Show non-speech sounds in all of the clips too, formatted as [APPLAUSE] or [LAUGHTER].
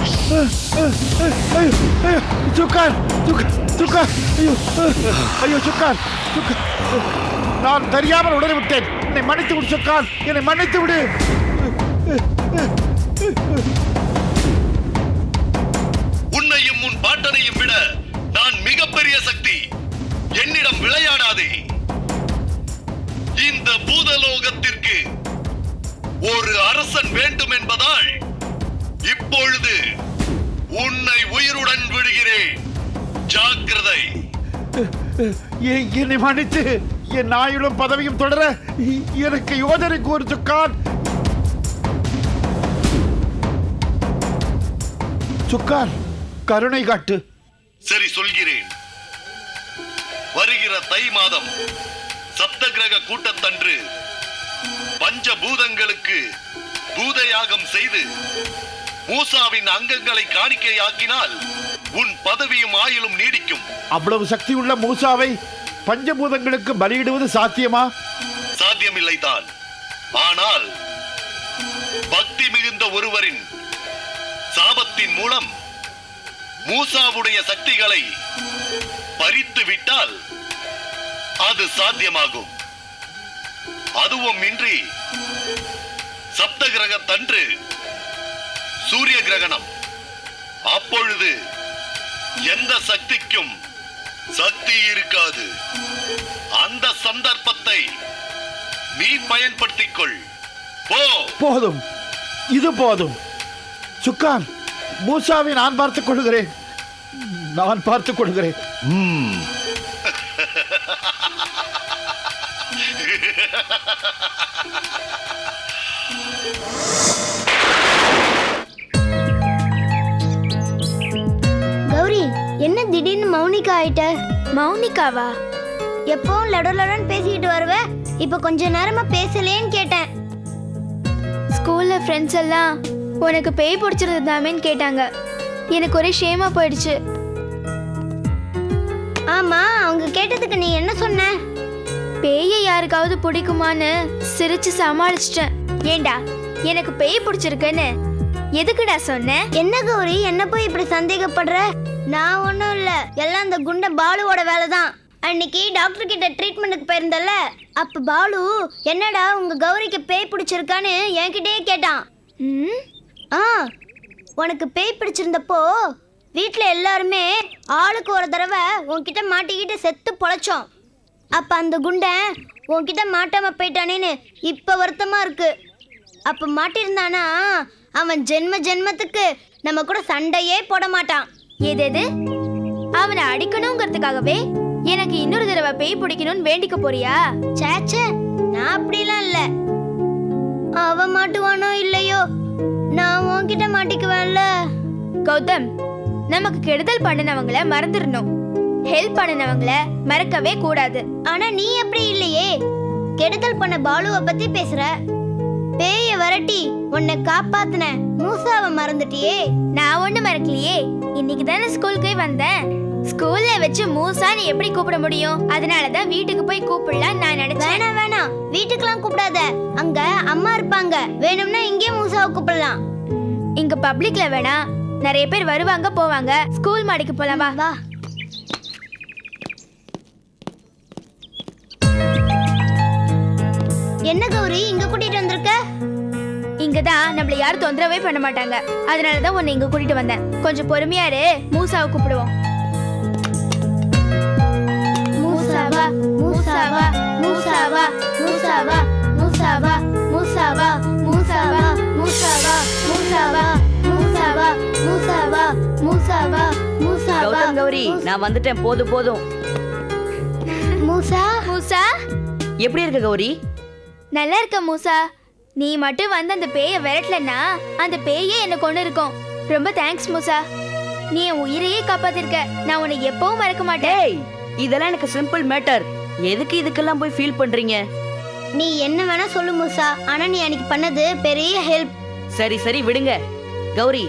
ஐயோ ஐயோ சுக்கான் சுக்கான் சுக்கான் ஐயோ ஐயோ சுக்கான் சுக்கான் நான் தெரியாமல் உடனே விட்டேன் என்னை மன்னித்து விடு சுக்கான் என்னை மன்னித்து விடு உன்னையும் உன் பாட்டனையும் விட நான் மிகப்பெரிய சக்தி. என்னிடம் விளையாடாதே. இந்த பூதலோகத்திற்கு ஒரு அரசன் வேண்டும் என்பதால் என்னை மன்னித்து. என் நாயுடன் பதவியும் தொடர எனக்கு யோஜனை கூறு சுக்கான். சுக்கான் கருணை காட்டு. சரி சொல்கிறேன். வருகிற தை மாதம் சப்தகிரக கூட்டத்தன்று பஞ்சபூதங்களுக்கு பூதயாகம் செய்து மூசாவின் அங்கங்களை காணிக்கையாக்கினால் உன் பதவியும் ஆயுளும் நீடிக்கும். அவ்வளவு சக்தி உள்ள மூசாவை பஞ்சபூதங்களுக்கு பலியிடுவது சாத்தியமா? சாத்தியமில்லைதான். ஆனால் பக்தி மிகுந்த ஒருவரின் சாபத்தின் மூலம் மூசாவுடைய சக்திகளை பறித்து விட்டால் அது சாத்தியமாகும். அதுவும் இன்றி சப்த கிரகத்தன்று சூரிய கிரகணம் அப்பொழுது எந்த சக்திக்கும் சக்தி இருக்காது. அந்த சந்தர்ப்பத்தை நீ பயன்படுத்திக் கொள் போ. போதும். இது போதும். சுக்கான் மூசாவை நான் பார்த்துக் கொள்கிறேன். நான் பார்த்துக் கொள்கிறேன். கௌரி திடீர்னு மௌனிகா ஆயிட்ட. மௌனிகாவா? எப்பவும் லட லடன்னு பேசிக்கிட்டு வருவ? இப்ப கொஞ்ச நேரமா பேசலேன்னு கேட்டேன். ஸ்கூல்ல ஃப்ரெண்ட்ஸ் எல்லாம் உனக்கு பேய் பிடிச்சிருந்தாமேன்னு கேட்டாங்க. எனக்கு ஒரே ஷேமா போயிடுச்சு. ஆமா அவங்க கேட்டதுக்கு நீ என்ன சொன்ன? பேயை யாருக்காவது பிடிக்குமான்னு சிரிச்சு சமாளிச்சிட்டேன். ஏண்டா எனக்கு பேய் பிடிச்சிருக்குன்னு? எதுக்குடா சொன்ன? என்ன கௌரி என்ன போய் இப்படி சந்தேகப்படுற? நான் ஒன்றும் இல்லை. எல்லாம் அந்த குண்ட பாலுவோட வேலை தான் அன்னைக்கு டாக்டர் கிட்ட ட்ரீட்மெண்ட்டுக்கு போயிருந்தல அப்ப பாலு என்னடா உங்க கௌரிக்கு பேய் பிடிச்சிருக்கான்னு என்கிட்டயே கேட்டான். ம்? ஆ. உனக்கு பேய் பிடிச்சிருந்தப்போ வீட்டில் எல்லாருமே ஆளுக்கு ஒரு தடவை உன்கிட்ட மாட்டிக்கிட்டு செத்து பொழைச்சோம். அப்போ அந்த குண்டன் உன்கிட்ட மாட்டாம போயிட்டானேன்னு இப்போ வருத்தமா இருக்கு. அப்போ மாட்டியிருந்தானா அவன் ஜென்ம ஜென்மத்துக்கு நம்ம கூட சண்டையே போட மாட்டான். எது அவனை அடிக்கணுங்கிறதுக்காகவே எனக்கு இன்னொரு தடவை பேய் பிடிக்கணும்னு வேண்டிக்க போறியா? சேச்சே நான் அப்படிலாம் இல்லை. அவன் மாட்டுவானோ இல்லையோ? நான் உன்கிட்ட மாட்டிக்குவேன்ல. கௌதம் நமக்கு கெடுதல் பண்ணினவங்கள மறந்துடணும். ஹெல்ப் பண்ணினவங்கள மறக்கவே கூடாது. ஆனா நீ எப்படி இல்லையே. கெடுதல் பண்ண பாலுவை பத்தி பேசுற. பேய விரட்டி உன்னை காப்பாத்துன மூசாவை மறந்துட்டியே. நான் ஒண்ணு மறக்கலையே. இன்னைக்கு தானே ஸ்கூலுக்கே வந்தேன். ஸ்கூல்ல வச்சு மூசா நீ எப்படி கூப்பிட முடியும்? அதனாலதான் வீட்டுக்கு போய் கூப்பிடலாம் நான் நினைச்சேன். வேணாம் வேணாம். வீட்டுக்கெல்லாம் கூப்பிடாத. அங்க அம்மா இருப்பாங்க. வேணும்னா இங்கேயே மூசாவை கூப்பிடலாம். இங்க பப்ளிக்ல வேணா. நிறைய பேர் வருவாங்க போவாங்க. ஸ்கூல் மாடிக்கு போலாம் வா. வா. என்ன கௌரி இங்க கூட்டிட்டு வந்திருக்க? இங்கதான் நம்மள யாரும் தொந்தரவே பண்ண மாட்டாங்க அதனாலதான் உன்னை இங்க கூட்டிட்டு வந்தேன் கொஞ்சம் பொறுமையா இரு மூசாவை கூப்பிடுவோம் மூசாவா மூசாவா மூசாவா மூசாவா மூசாவா மூசாவா மூசாவா மூசாவா மூசாவா மூசாவா மூசாவா மூசாவா மூசாவா கௌரி நான் வந்துட்டேன் போதும் போதும் மூசா மூசா எப்படி இருக்க கௌரி நல்லா இருக்க மூசா நீ மட்டும் வந்து அந்த பேயை விரட்டலன்னா அந்த பேயே என்ன கொண்டு இருக்கும்? ரொம்ப தேங்க்ஸ் மூசா. நீ என் உயிரையே காப்பாத்திருக்க. நான் உன்னை எப்பவும் மறக்க மாட்டேன். இதெல்லாம் எனக்கு சிம்பிள் மேட்டர் எதுக்கு இதுக்கெல்லாம் போய் ஃபீல் பண்றீங்க? நீ என்ன வேணா சொல்லு மூசா. ஆனா நீ அன்னைக்கு பண்ணது பெரிய ஹெல்ப் சரி சரி விடுங்க. கௌரி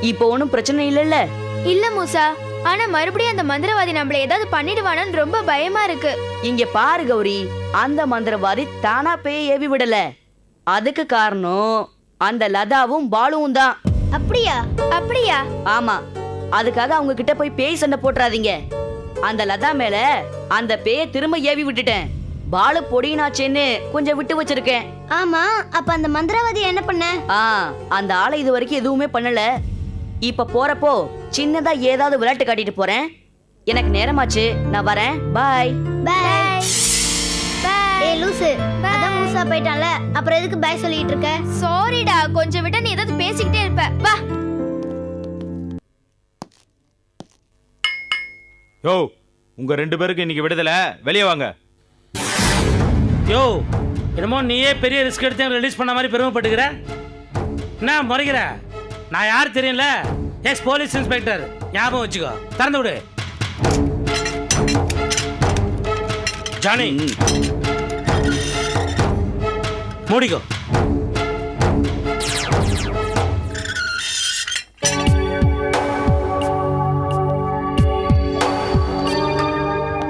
இப்போ ஒன்றும் பிரச்சனை இல்லைல்ல? இல்ல மூசா. ஆனா மறுபடியும் அந்த மந்திரவாதி நம்மள ஏதாவது பண்ணிடுவானோன்னு ரொம்ப பயமா இருக்கு. இங்க பாரு கௌரி. அந்த மந்திரவாதி தானா பேய் ஏவி விடல. அதுக்கு காரணம் அந்த லதாவும் பாலுவும் தான். அப்படியா? அப்படியா? ஆமா. அதுக்காக அவங்க கிட்ட போய் பேய் சண்டை போட்டுறாதீங்க. அந்த லதா மேல அந்த பேய திரும்ப ஏவி விட்டுட்டேன். பாலு பொடியினாச்சேன்னு கொஞ்சம் விட்டு வச்சிருக்கேன். ஆமா. அப்ப அந்த மந்திரவாதி என்ன பண்ண? ஆ அந்த ஆளை இது வரைக்கும் எதுவுமே பண்ணல. இப்ப போறப்போ சின்னதா ஏதாவது விளையாட்டு காட்டிட்டு போறேன். எனக்கு நேரமாச்சு. நான் வரேன். பாய். பாய். ஏய் லூசு. அதான் மூசா போயிட்டான்ல. அப்புறம் எதுக்கு பாய் சொல்லிட்டு இருக்க? சாரிடா கொஞ்சம் விட்டா நீ ஏதாவது பேசிக்கிட்டே இருப்ப. வா. யோ உங்க ரெண்டு பேருக்கு இன்னைக்கு விடுதலை. வெளியே வாங்க. யோ என்னமோ நீயே பெரிய ரிஸ்க் எடுத்து ரிலீஸ் பண்ண மாதிரி பெருமைப்பட்டுக்கிற? என்ன முறைகிற நான் யார் தெரியல எஸ் போலீஸ் இன்ஸ்பெக்டர் ஞாபகம் வச்சுக்கோ. திறந்து விடு. ஜானி. மூடிக்கோ.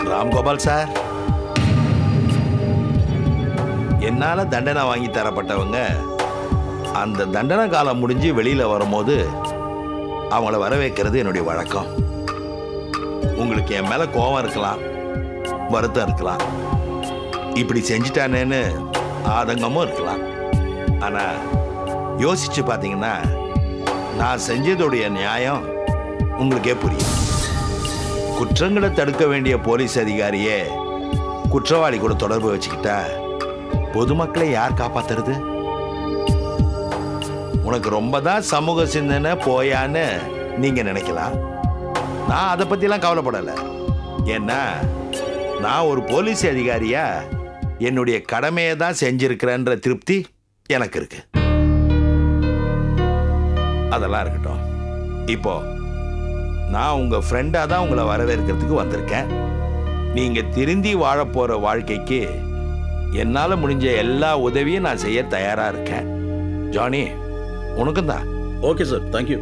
ராம்கோபால் சார். என்னால தண்டனை வாங்கி தரப்பட்டவங்க அந்த தண்டனை காலம் முடிஞ்சு வெளியில வரும்போது அவங்கள வரவேற்கிறது என்னுடைய வழக்கம். உங்களுக்கு என் மேல கோபம் இருக்கலாம் வருத்தம் இருக்கலாம். இப்படி செஞ்சிட்டானேன்னு ஆதங்கமும் இருக்கலாம். ஆனா யோசிச்சு பார்த்தீங்கன்னா நான் செஞ்சதுடைய நியாயம் உங்களுக்கே புரியும். குற்றங்களை தடுக்க வேண்டிய போலீஸ் அதிகாரியே குற்றவாளி கூட தொடர்பு வச்சுக்கிட்டா பொதுமக்களை யார் காப்பாத்துறது? உனக்கு ரொம்ப தான் சமூக சிந்தனை போயான்னு நீங்க நினைக்கலாம். நான் அதை பற்றிலாம் கவலைப்படலை. ஏன்னா நான் ஒரு போலீஸ் அதிகாரியா என்னுடைய கடமையை தான் செஞ்சிருக்கிறேன்ற திருப்தி எனக்கு இருக்கு. அதெல்லாம் இருக்கட்டும். இப்போ நான் உங்க ஃப்ரெண்டா தான் உங்களை வரவேற்கிறதுக்கு வந்திருக்கேன். நீங்க திருந்தி வாழப் போற வாழ்க்கைக்கு என்னால முடிஞ்ச எல்லா உதவியும் நான் செய்ய தயாரா இருக்கேன். ஜானி உனக்கும் தான். Okay sir thank you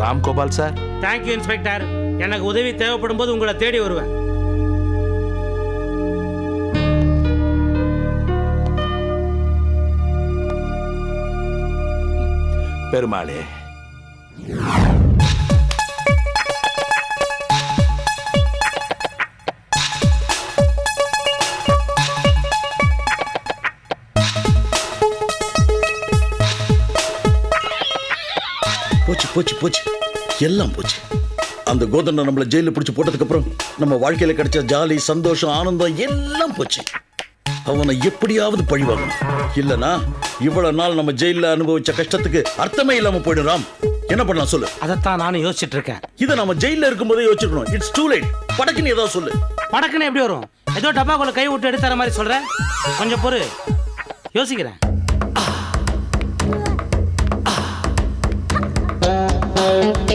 Ramgopal sir. Thank you inspector. எனக்கு உதவி தேவைப்படும் போது உங்களை தேடி வருவேன். பெருமாளே. போச்சு போச்சு போச்சு. எல்லாம் போச்சு. அந்த கோதண்டம் நம்மள ஜெயில பிடிச்சு போட்டதுக்கு அப்புறம் நம்ம வாழ்க்கையில கிடைச்ச ஜாலி சந்தோஷம் ஆனந்தம் எல்லாம் போச்சு. அவனை எப்படியாவது பழி வாங்கணும் இல்லனா இவ்வளவு நாள் நம்ம ஜெயில அனுபவிச்ச கஷ்டத்துக்கு அர்த்தமே இல்லாம போயிடும் ராம். என்ன பண்ணலாம் சொல்லு? அதைத்தான் நானும் யோசிச்சுட்டு இருக்கேன் இதை நம்ம ஜெயில இருக்கும்போதே யோசிச்சுக்கணும். இட்ஸ் டூ லைட் படக்குன்னு ஏதாவது சொல்லு. படக்குன்னு எப்படி வரும்? ஏதோ டப்பாக்குள்ள கை விட்டு எடுத்துற மாதிரி சொல்ற? கொஞ்சம் பொறு. யோசிக்கிறேன். அவனை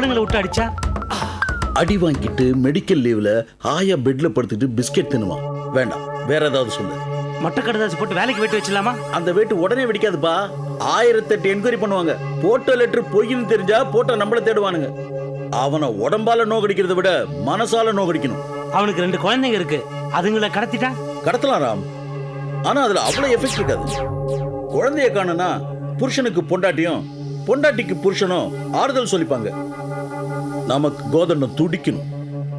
ஆளுங்களை விட்டு அடிச்சா? அடி வாங்கிட்டு மெடிக்கல் லீவ்ல ஆயா பெட்ல படுத்துட்டு பிஸ்கெட் தின்னுவான். வேண்டாம் வேற ஏதாவது சொல்லு. மொட்டை கடுதாசி போட்டு வேலைக்கு வெட்டி வச்சிடலாமா? அந்த வேட்டு உடனே வெடிக்காதுப்பா. ஆயிரத்தெட்டு என்கொயரி பண்ணுவாங்க. போட்ட லெட்டர் பொய்ன்னு தெரிஞ்சா போட்ட நம்மள தேடுவானுங்க. அவனை உடம்பால நோகடிக்கிறதை விட மனசால நோகடிக்கணும். அவனுக்கு ரெண்டு குழந்தைங்க இருக்கு. அதுங்களை கடத்திட்டா? கடத்தலாம் ராம். ஆனா அதுல அவ்வளவு எஃபெக்ட் இருக்காது. குழந்தைய காணுனா புருஷனுக்கு பொண்டாட்டியும் பொண்டாட்டிக்கு புருஷனும் ஆறுதல் சொல்லிப்பாங்க. நமக்கு கோதண்டம் துடிக்கணும்.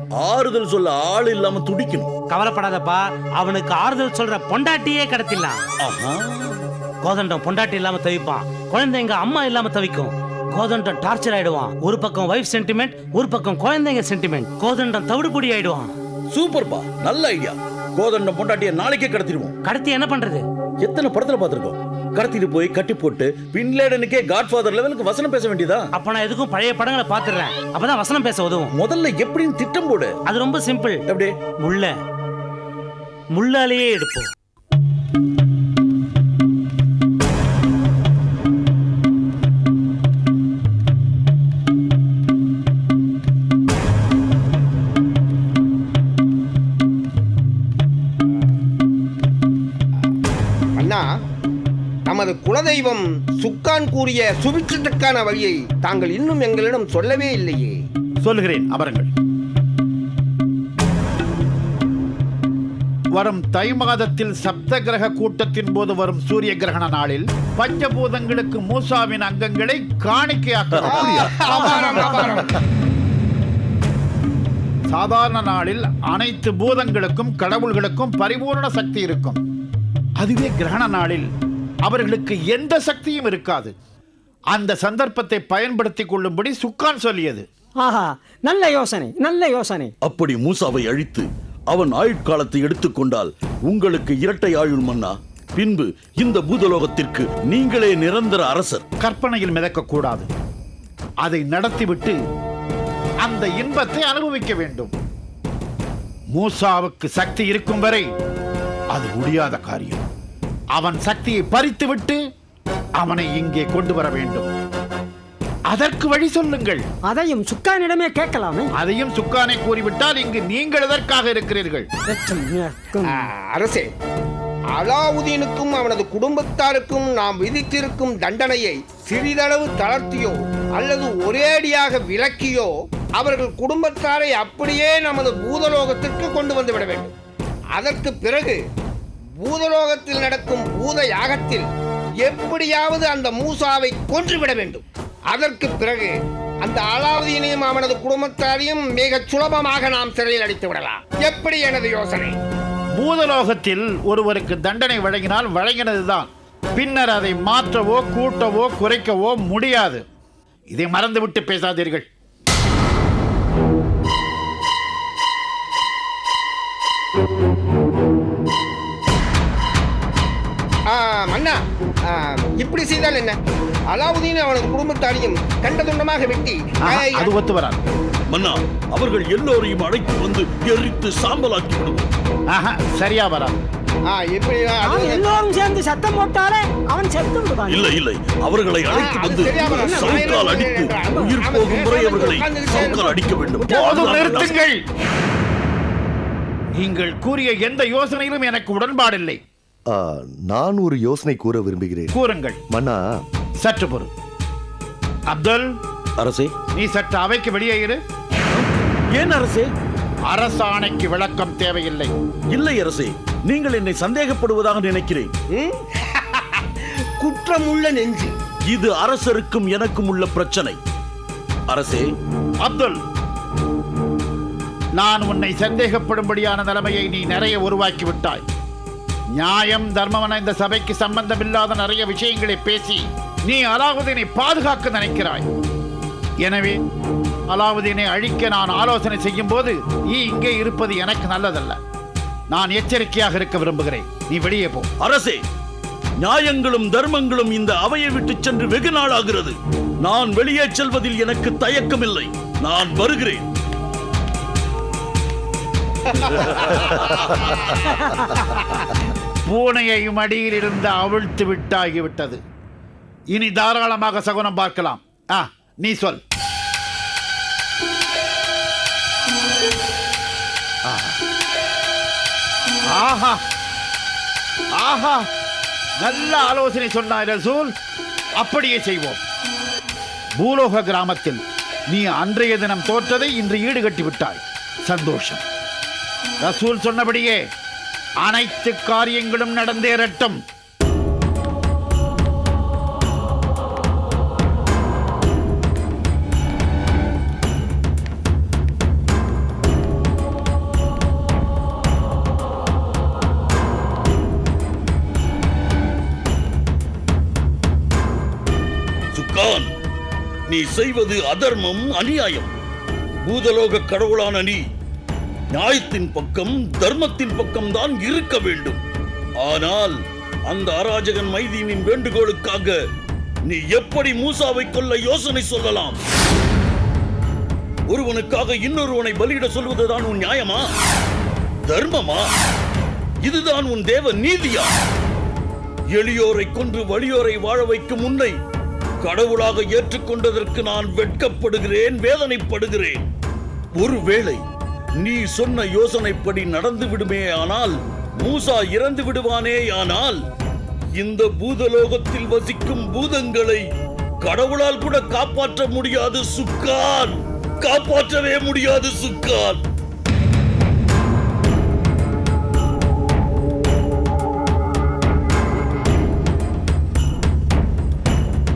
ஆறுதல் சொல்ல ஆள் இல்லாம துடிக்கணும். கவலைப்படாதப்பா அவனுக்கு ஆறுதல் சொல்ற பொண்டாட்டியே கடத்திடலாம் கோதண்டம் பொண்டாட்டி இல்லாம தவிப்பான். குழந்தைங்க அம்மா இல்லாம தவிக்கும். கோதண்டம் டார்ச்சர் ஆயிடுவான். ஒரு பக்கம் வைஃப் சென்டிமெண்ட் ஒரு பக்கம் குழந்தைங்க சென்டிமெண்ட் கோதண்டம் தவிடுபொடி ஆயிடுவான். சூப்பர்ப்பா. நல்ல ஐடியா கோதண்டம் பொண்டாட்டிய நாளைக்கே கடத்திடுவோம். கடத்தி என்ன பண்றது? எத்தனை படத்துல பார்த்திருக்கோம்? கடத்திட்டு போய் கட்டி போட்டு பின்லேடனுக்கே காட்ஃபாதர் லெவலுக்கு வசனம் பேச வேண்டியதா? அப்ப நான் எதுக்கும் பழைய படங்களை பாத்துறேன் அப்பதான் வசனம் பேச உதவும். முதல்ல எப்படின்னு திட்டம் போடு. அது ரொம்ப சிம்பிள் எப்படி? முள்ள. முள்ளாலேயே எடுப்போம். குலதெய்வம் சுக்கான் கூறிய சுபிட்சத்துக்கான வழியை தாங்கள் இன்னும் எங்களிடம் சொல்லவே இல்லையே. சொல்லுகிறேன் அமருங்கள் வரும் தை மாதத்தில் சப்த கிரக கூட்டத்தின் போது வரும் சூரிய கிரகண நாளில் பஞ்சபூதங்களுக்கு மூசாவின் அங்கங்களை அபாரம். சாதாரண நாளில் அனைத்து பூதங்களுக்கும் கடவுள்களுக்கும் பரிபூரண சக்தி இருக்கும். அதுவே கிரகண நாளில் அவர்களுக்கு எந்த சக்தியும் இருக்காது. அந்த சந்தர்ப்பத்தை பயன்படுத்திக் கொள்ளும்படி சுக்கான் சொல்லியது. ஆஹா நல்ல யோசனை நல்ல யோசனை. அப்படி மூசாவை அழித்து அவன் ஆயுட்காலத்தை எடுத்துக்கொண்டால் உங்களுக்கு இரட்டை ஆயுள் மன்னா. பின்பு இந்த பூதலோகத்திற்கு நீங்களே நிரந்தர அரசர். கற்பனையில் மிதக்கக்கூடாது. அதை நடத்திவிட்டு அந்த இன்பத்தை அனுபவிக்க வேண்டும். மூசாவுக்கு சக்தி இருக்கும் வரை அது முடியாத காரியம். அவன் சக்தியை பறித்துவிட்டு அவனை இங்கே கொண்டு வர வேண்டும். அதற்கு வழி சொல்லுங்கள். அதையும் சுக்கானிடமே கேட்கலாமே. அதையும் சுக்கானை கூறிவிட்டால் இங்கு நீங்கள் எதற்காக இருக்கிறீர்கள்? அரசே அலாவுதீனுக்கும் அவனது குடும்பத்தாருக்கும் நாம் விதித்திருக்கும் தண்டனையை சிறிதளவு தளர்த்தியோ அல்லது ஒரேடியாக விலக்கியோ அவர்கள் குடும்பத்தாரை அப்படியே நமது பூதலோகத்திற்கு கொண்டு வந்து விட வேண்டும். அதற்கு பிறகு பூதலோகத்தில் நடக்கும் பூத யாகத்தில் எப்படியாவது அந்த மூசாவை கொன்றுவிட வேண்டும். அதற்கு பிறகு அந்த அலாவுதீனையும் அவனது குடும்பத்தாரையும் மிகச் சுலபமாக நாம் சிறையில் அடித்து விடலாம். எப்படி எனது யோசனை? பூதலோகத்தில் ஒருவருக்கு தண்டனை வழங்கினால் வழங்கினதுதான். பின்னர் அதை மாற்றவோ கூட்டவோ குறைக்கவோ முடியாது. இதை மறந்துவிட்டு பேசாதீர்கள். ஆ, மன்னா ஆ, இப்படி செய்தால் என்ன? அலாவுதீன் அவனது குடும்பத்தாரையும் கண்டதுண்டமாக வெட்டி அது ஒத்து வராது. மன்னா அவர்கள் எல்லோரையும் அழைத்து வந்து எரித்து சாம்பலாக்கி விடுவோம். ஆஹா, சரியா வராது. எல்லோரும் சேர்ந்து சத்தம் போட்டாலே அவன் செத்து விடுவான். இல்லை இல்லை. அவர்களை அழைத்து அது வந்து. சவுக்கால் அடித்து உயிர் போகும் முறை அவர்களை சவுக்கால் அடிக்க வேண்டும். போதும் நிறுத்துங்கள். நீங்கள் கூறிய எந்த யோசனையிலும் எனக்கு உடன்பாடில்லை. நான் ஒரு யோசனை கூற விரும்புகிறேன். கூறுங்கள். மன்னா. சற்று பொறு. அப்துல். அரசே. நீ சற்று அவைக்கு வெளியே இரு. ஏன் அரசே? அரசாணைக்கு விளக்கம் தேவையில்லை. இல்லை அரசே. நீங்கள் என்னை சந்தேகப்படுவதாக நினைக்கிறேன்? [LAUGHS] குற்றமுள்ள நெஞ்சு. இது அரசருக்கும் எனக்கும் உள்ள பிரச்சனை. அரசே. அப்துல். நான் உன்னை சந்தேகப்படும்படியான நிலைமையை நீ நிறைய உருவாக்கி விட்டாய். நியாயம் தர்மம் இந்த சபைக்கு சம்பந்தமில்லாத நிறைய விஷயங்களை பேசி நீ அலாவுதீனை பாதுகாக்க நினைக்கிறாய். எனவே அலாவுதீனை அழிக்க நான் ஆலோசனை செய்யும் போது நீ இங்கே இருப்பது எனக்கு நல்லதல்ல. நான் எச்சரிக்கையாக இருக்க விரும்புகிறேன். நீ வெளியே போ. அரசே நியாயங்களும் தர்மங்களும் இந்த அவையை விட்டு சென்று வெகு நாளாகிறது. நான் வெளியே செல்வதில் எனக்கு தயக்கமில்லை. நான் வருகிறேன். பூனையை அடியில் இருந்து அவிழ்த்து விட்டாகிவிட்டது. இனி தாராளமாக சகுனம் பார்க்கலாம். ஆ நீ சொல். ஆஹா. ஆஹா. நல்ல ஆலோசனை சொன்னாய் ரசூல். அப்படியே செய்வோம். பூலோக கிராமத்தில் நீ அன்றைய தினம் தோற்றதை இன்று ஈடுகட்டி விட்டாய். சந்தோஷம். ரசூல் சொன்னபடியே அனைத்து காரியங்களும் நடந்தேறட்டும். சுக்கான் நீ செய்வது அதர்மம் அநியாயம். பூதலோக கடவுளான நீ நியாயத்தின் பக்கம் தர்மத்தின் பக்கம் தான் இருக்க வேண்டும். ஆனால் அந்த அராஜகன் மைதீனின் வேண்டுகோளுக்காக நீ எப்படி மூசாவை கொல்ல யோசனை சொல்லலாம்? ஒருவனுக்காக இன்னொருவனை பலியிட சொல்வதுதான் உன் நியாயமா? தர்மமா? இதுதான் உன் தேவ நீதியா? எளியோரை கொன்று வலியோரை வாழ வைக்கும் உன்னை கடவுளாக ஏற்றுக்கொண்டதற்கு நான் வெட்கப்படுகிறேன் வேதனைப்படுகிறேன். ஒருவேளை நீ சொன்ன யோசனைப்படி நடந்து விடுமே ஆனால் மூசா இறந்து விடுவானே ஆனால் இந்த பூதலோகத்தில் வசிக்கும் பூதங்களை கடவுளால் கூட காப்பாற்ற முடியாது சுக்கான். காப்பாற்றவே முடியாது சுக்கான்.